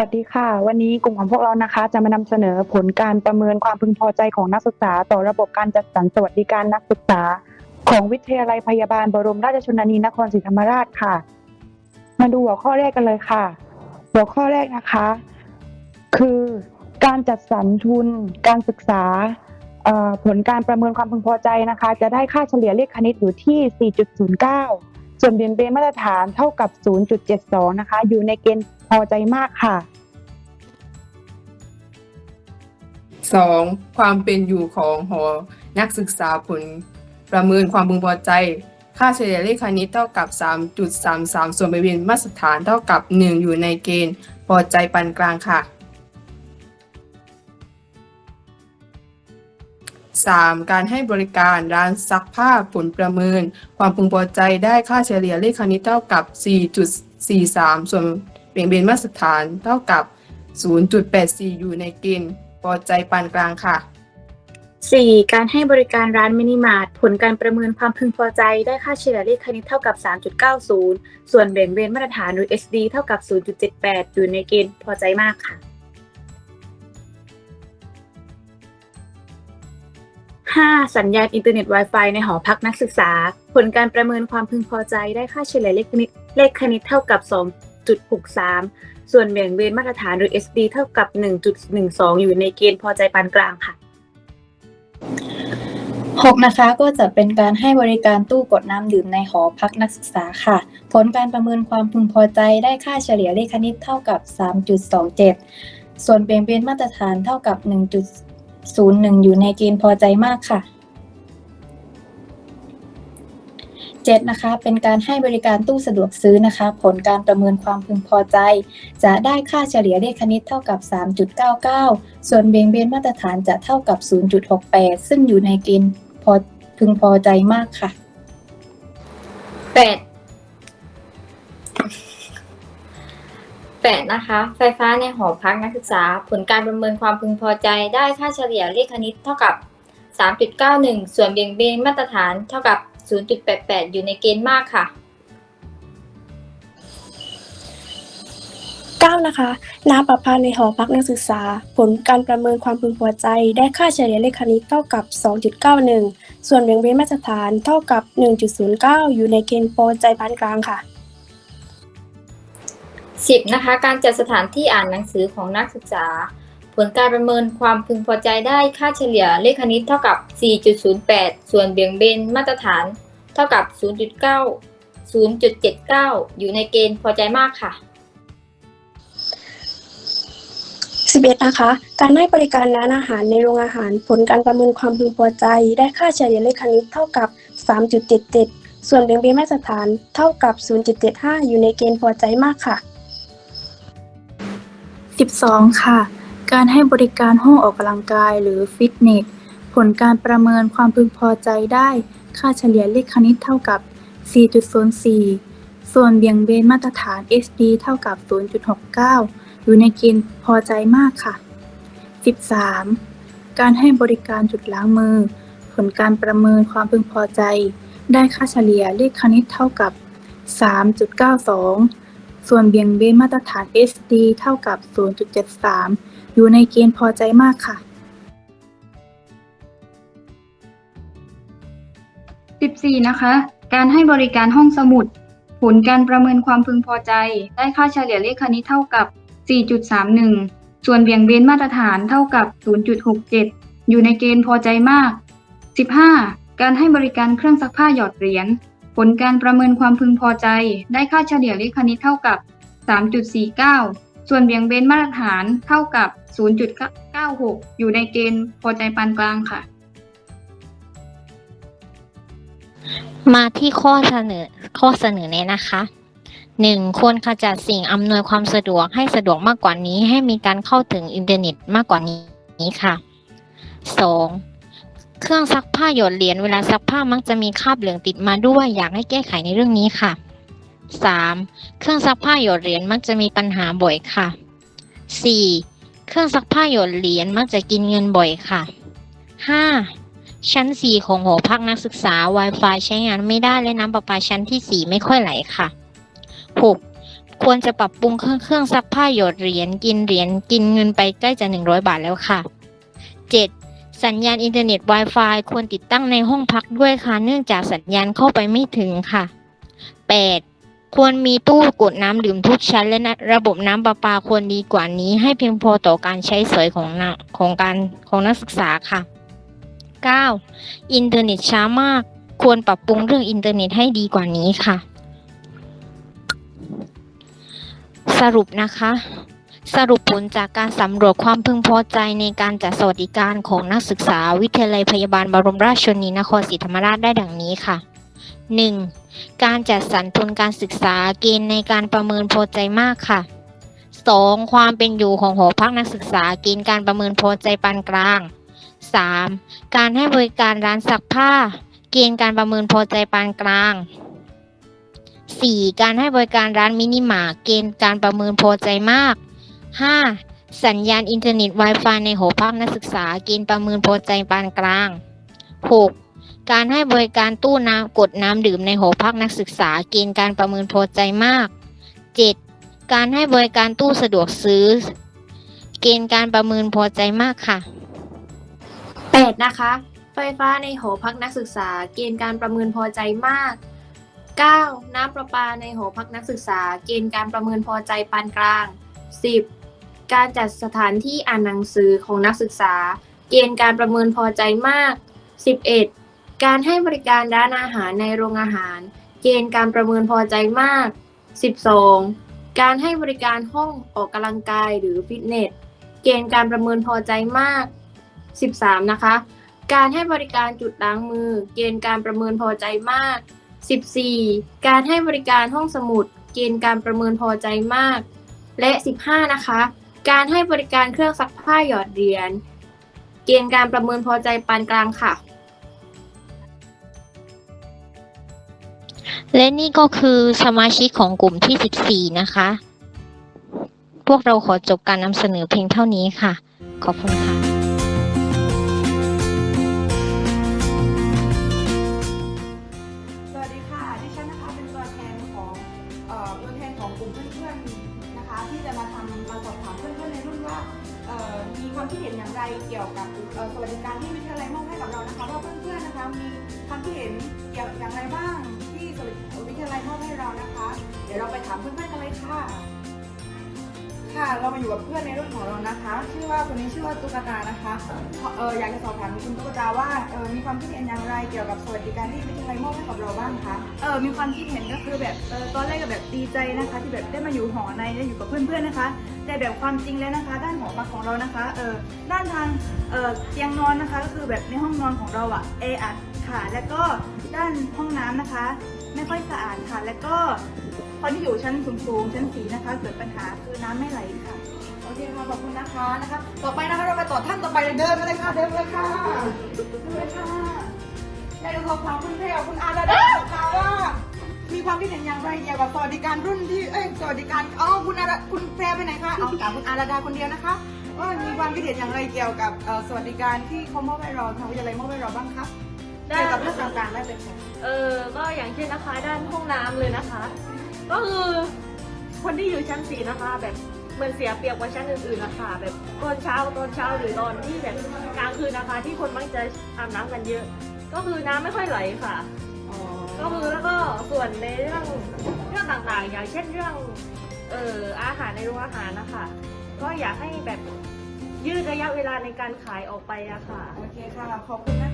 วัสดีค่ะ วันนี้กลุ่มของพวกเรานะคะ จะมานำเสนอผลการประเมินความพึงพอใจของนักศึกษา ต่อระบบการจัดสรรสวัสดิการนักศึกษา ของวิทยาลัยพยาบาลบรมราชชนนีนครศรีธรรมราชค่ะ มาดูหัวข้อแรกกันเลยค่ะ หัวข้อแรกนะคะ คือการจัดสรรทุน การศึกษาผลการประเมินความพึงพอใจนะคะ จะได้ค่าเฉลี่ยเลขคณิตอยู่ที่ 4.09 ส่วนเบียนเบนมาตรฐานเท่ากับ 0.72 นะคะ อยู่ในเกณฑ์ พอใจมากค่ะ 2. ความเป็นอยู่ของหอ นักศึกษาผล ประเมินความพึงพอใจ ค่าเฉลี่ยเลขคณิตเท่ากับ 3.33 ส่วนบริเวณมาตรฐานเท่ากับ 1 อยู่ในเกณฑ์ พอใจปานกลางค่ะ 3. การให้บริการร้านซักผ้าผลประเมิน ความพึงพอใจได้ค่าเฉลี่ยเลขคณิตเท่ากับ 4.43 ส่วน เบี่ยงเบนมาตรฐานเท่ากับ 0.84 อยู่ในเกณฑ์พอใจปานกลางค่ะ 4. การให้บริการร้านมินิมาร์ทผลการประเมินความพึงพอใจได้ค่าเฉลี่ยเลขคณิตเท่ากับ 3.90 ส่วนแบ่งเบนมาตรฐานหรือ SD เท่ากับ 0.78 อยู่ในเกณฑ์พอใจมากค่ะ 5. สัญญาณอินเทอร์เน็ต Wi-Fi ในหอพักนักศึกษา ผลการประเมินความพึงพอใจได้ค่าเฉลี่ยเลขคณิตเลขคณิตเท่ากับ 2.63 ส่วนแบ่งเบนมาตรฐานหรือ SD เท่ากับ 1.12 อยู่ในเกณฑ์พอใจปานกลางค่ะ 6 นะคะก็จะเป็นการให้บริการตู้กดน้ำดื่มในหอพักนักศึกษาค่ะ ผลการประเมินความพึงพอใจได้ค่าเฉลี่ยเลขคณิตเท่ากับ 3.27 ส่วนเปลี่ยนเบนมาตรฐานเท่ากับ 1.01 อยู่ในเกณฑ์พอใจมากค่ะ 7 นะคะ เป็นการให้บริการตู้สะดวกซื้อนะคะ ผลการประเมินความพึงพอใจ จะได้ค่าเฉลี่ยเลขคณิตเท่ากับ 3.99 ส่วนเบี่ยงเบนมาตรฐานจะเท่ากับ 0.68 ซึ่งอยู่ในเกณฑ์พอพึงพอใจมากค่ะแปดแปดนะคะ ไฟฟ้าในหอพักนักศึกษา ผลการประเมินความพึงพอใจได้ค่าเฉลี่ยเลขคณิตเท่ากับ 3.91 ส่วนเบี่ยงเบนมาตรฐานเท่ากับ 0.88 อยู่ในเกณฑ์มากค่ะ 9 นะคะ น้ำประปาในหอพักนักศึกษา ผลการประเมินความพึงพอใจ ได้ค่าเฉลี่ยเลขคณิตเท่ากับ 2.91 ส่วนเบี่ยงเบนมาตรฐานเท่ากับ 1.09 อยู่ในเกณฑ์พอใจปานกลางค่ะ 10 นะคะ การจัดสถานที่อ่านหนังสือของนักศึกษา ผลการประเมินความพึงพอใจได้ค่าเฉลี่ยเลขคณิตเท่ากับ 4.08 ส่วนเบี่ยงเบนมาตรฐาน เท่ากับ 0.9 0.79 อยู่ในเกณฑ์พอใจมากค่ะ 11 นะคะ การให้บริการร้านอาหารในโรงอาหาร ผลการประเมินความพึงพอใจ ได้ค่าเฉลี่ยเลขคณิตเท่ากับ 3.77 ส่วนเบี่ยงเบนมาตรฐานเท่ากับ 0.75 อยู่ในเกณฑ์พอใจมากค่ะ 12 ค่ะ การให้บริการห้องออกกำลังกายหรือฟิตเนส ผลการประเมินความพึงพอใจได้ ค่าเฉลี่ยเลขคณิตเท่ากับ 4.04 ส่วนเบี่ยงเบนมาตรฐาน SD เท่ากับ 0.69 อยู่ในเกณฑ์พอใจมากค่ะ 13. การให้บริการจุดล้างมือ ผลการประเมินความพึงพอใจ ได้ค่าเฉลี่ยเลขคณิตเท่ากับ 3.92 ส่วนเบี่ยงเบนมาตรฐาน SD เท่ากับ 0.73 อยู่ในเกณฑ์พอใจมากค่ะ 14 นะคะ การให้บริการห้องสมุด ผลการประเมินความพึงพอใจ ได้ค่าเฉลี่ยเลขคณิตเท่ากับ 4.31 ส่วนเบี่ยงเบนมาตรฐานเท่ากับ 0.67 อยู่ในเกณฑ์พอใจมาก 15. การให้บริการเครื่องซักผ้าหยอดเหรียญ ผลการประเมินความพึงพอใจ ได้ค่าเฉลี่ยเลขคณิตเท่ากับ 3.49 ส่วนเบี่ยงเบนมาตรฐานเท่ากับ 0.96 อยู่ในเกณฑ์พอใจปานกลางค่ะ มาที่ข้อเสนอข้อเสนอแนะนะคะหนึ่งควรขจัดสิ่งอำนวยความสะดวกให้สะดวกมากกว่านี้ ให้มีการเข้าถึงอินเทอร์เน็ตมากกว่านี้ค่ะสองเครื่องซักผ้าหยดเหรียญเวลาซักผ้ามักจะมีคราบเหลืองติดมาด้วยอยากให้แก้ไขในเรื่องนี้ค่ะ สามเครื่องซักผ้าหยดเหรียญมักจะมีปัญหาบ่อยค่ะสี่เครื่องซักผ้าหยดเหรียญมักจะกินเงินบ่อยค่ะห้าชั้น 4 ของหอพักนักศึกษา Wi-Fi ใช้งานไม่ได้และน้ำประปาชั้นที่ 4 ไม่ค่อยไหลค่ะ 6. ควรจะปรับปรุงเครื่องเครื่องซักผ้าหยดเหรียญกินเหรียญกินเงินไปใกล้จะ 100 บาทแล้วค่ะ 7. สัญญาณอินเทอร์เน็ต Wi-Fi ควรติดตั้งในห้องพักด้วยค่ะ เนื่องจากสัญญาณเข้าไปไม่ถึงค่ะ 8. ควรมีตู้กดน้ำดื่มทุกชั้นและนะระบบน้ำประปาควรดีกว่านี้ ให้เพียงพอต่อการใช้สอยของนักของการของนักศึกษาค่ะ 9. อินเทอร์เน็ตช้ามาก ควรปรับปรุงเรื่องอินเทอร์เน็ตให้ดีกว่านี้ค่ะ สรุปนะคะ สรุปผลจากการสำรวจความพึงพอใจในการจัดสวัสดิการของนักศึกษา วิทยาลัยพยาบาลบรมราชชนนีนครศรีธรรมราชได้ดังนี้ค่ะ 1. การจัดสรรทุนการศึกษาเกณฑ์ในการประเมินพอใจมากค่ะ 2. ความเป็นอยู่ของหอพักนักศึกษาเกณฑ์การประเมินพอใจปานกลาง 3. การให้บริการร้านซักผ้า เกณฑ์การประเมินพอใจปานกลาง 4. การให้บริการร้านมินิมาร์เกณฑ์การประเมินพอใจมาก 5. สัญญาณอินเทอร์เน็ต Wi-Fi ในหอพักนักศึกษาเกณฑ์ประเมินพอใจปานกลาง 6. การให้บริการตู้น้ำกดน้ำดื่มในหอพักนักศึกษาเกณฑ์การประเมินพอใจมาก 7. การให้บริการตู้สะดวกซื้อ เกณฑ์การประเมินพอใจมากค่ะ 8 นะคะ ไฟฟ้าในหอพักนักศึกษา เกณฑ์การประเมินพอใจมาก 9. น้ำประปาในหอพักนักศึกษา เกณฑ์การประเมินพอใจปานกลาง 10. การจัดสถานที่อ่านหนังสือของนักศึกษา เกณฑ์การประเมินพอใจมาก 11. การให้บริการร้านอาหารในโรงอาหาร เกณฑ์การประเมินพอใจมาก 12. การให้บริการห้องออกกำลังกายหรือฟิตเนส เกณฑ์การประเมินพอใจมาก 13 นะคะ การให้บริการจุดล้างมือ เกณฑ์การประเมินพอใจมาก 14. การให้บริการห้องสมุด เกณฑ์การประเมินพอใจมาก และ 15 นะคะ การให้บริการเครื่องซักผ้าหยอดเหรียญ เกณฑ์การประเมินพอใจปานกลางค่ะ และนี่ก็คือสมาชิกของกลุ่มที่ 14 นะคะ พวกเราขอจบการนำเสนอเพียงเท่านี้ค่ะ ขอบคุณค่ะสวัสดีค่ะ ดิฉันนะคะเป็นตัวแทนของเอ่อตัวแทนของกลุ่มเพื่อนๆนะคะ ที่จะมาทำมาสอบถามเพื่อนๆในรุ่นว่าเอ่อมีความคิดเห็นอย่างไรเกี่ยวกับเอ่อสวัสดิการที่วิทยาลัยมอบให้กับเรานะคะว่าเพื่อนๆนะคะมีความคิดเห็นเกี่ยวอย่างไรบ้าง ที่สวัสดิวิทยาลัยมอบให้เรานะคะ เดี๋ยวเราไปถามเพื่อนๆกันเลยค่ะ ค่ะ เรามาอยู่กับเพื่อนในรุ่นของเรานะคะ ชื่อว่าคนนี้ชื่อว่าตุ๊กตานะคะ เอออยากจะสอบถามคุณตุ๊กตาว่าเออมีความคิดเห็นอย่างไรเกี่ยวกับสวัสดิการที่วิทยาลัยมอบให้กับเราบ้างคะ เออมีความคิดเห็นก็คือแบบเออตอนแรกก็แบบดีใจนะคะ ที่แบบได้มาอยู่หอในได้อยู่กับเพื่อนๆนะคะ แต่แบบความจริงแล้วนะคะ ด้านหอพักของเรานะคะ เออด้านทาง เออเตียงนอนนะคะ ก็คือแบบในห้องนอนของเราอะแออัด ค่ะ แล้วก็ด้านห้องน้ำนะคะ ไม่ค่อยสะอาดค่ะ แล้วก็คนที่อยู่ชั้นสูงๆชั้นสีนะคะ เกิดปัญหาคือน้ำไม่ไหลค่ะโอเคค่ะขอบคุณนะคะนะคะต่อไปนะคะเราไปต่อท่านต่อไปเลยเดินเลยค่ะเดินเลยค่ะเดินเลยค่ะอยากจะสอบถามคุณเพลคุณอาดาดานะคะว่ามีความคิดเห็นอย่างไรเกี่ยวกับสวัสดิการรุ่นที่เอ้ยสวัสดิการอ๋อคุณอาดาคุณแพรไปไหนคะเอาถามคุณอาดาดาคนเดียวนะคะว่ามีความคิดเห็นอย่างไรเกี่ยวกับสวัสดิการที่เขามอบให้เราทางวิทยาลัยมอบให้เราบ้างคะ เกี่ยวกับเรื่องต่างๆได้เลยค่ะเออก็อย่างเช่นนะคะ ด้านห้องน้ำเลยนะคะ ก็คือคนที่อยู่ชั้นสี่นะคะ แบบเหมือนเสียเปรียบกว่าชั้นอื่นๆนะคะแบบตอนเช้าตอนเช้าหรือตอนที่แบบกลางคืนนะคะ ที่คนมักจะอาบน้ำกันเยอะ ก็คือน้ำไม่ค่อยไหลค่ะ ก็คือแล้วก็ส่วนในเรื่องเรื่องต่างๆ อย่างเช่นเรื่องเอ่ออาหารในโรงอาหารนะคะ ก็อยากให้แบบยืดระยะเวลาในการขายออกไปอะค่ะ โอเคค่ะ ขอบคุณนะคะ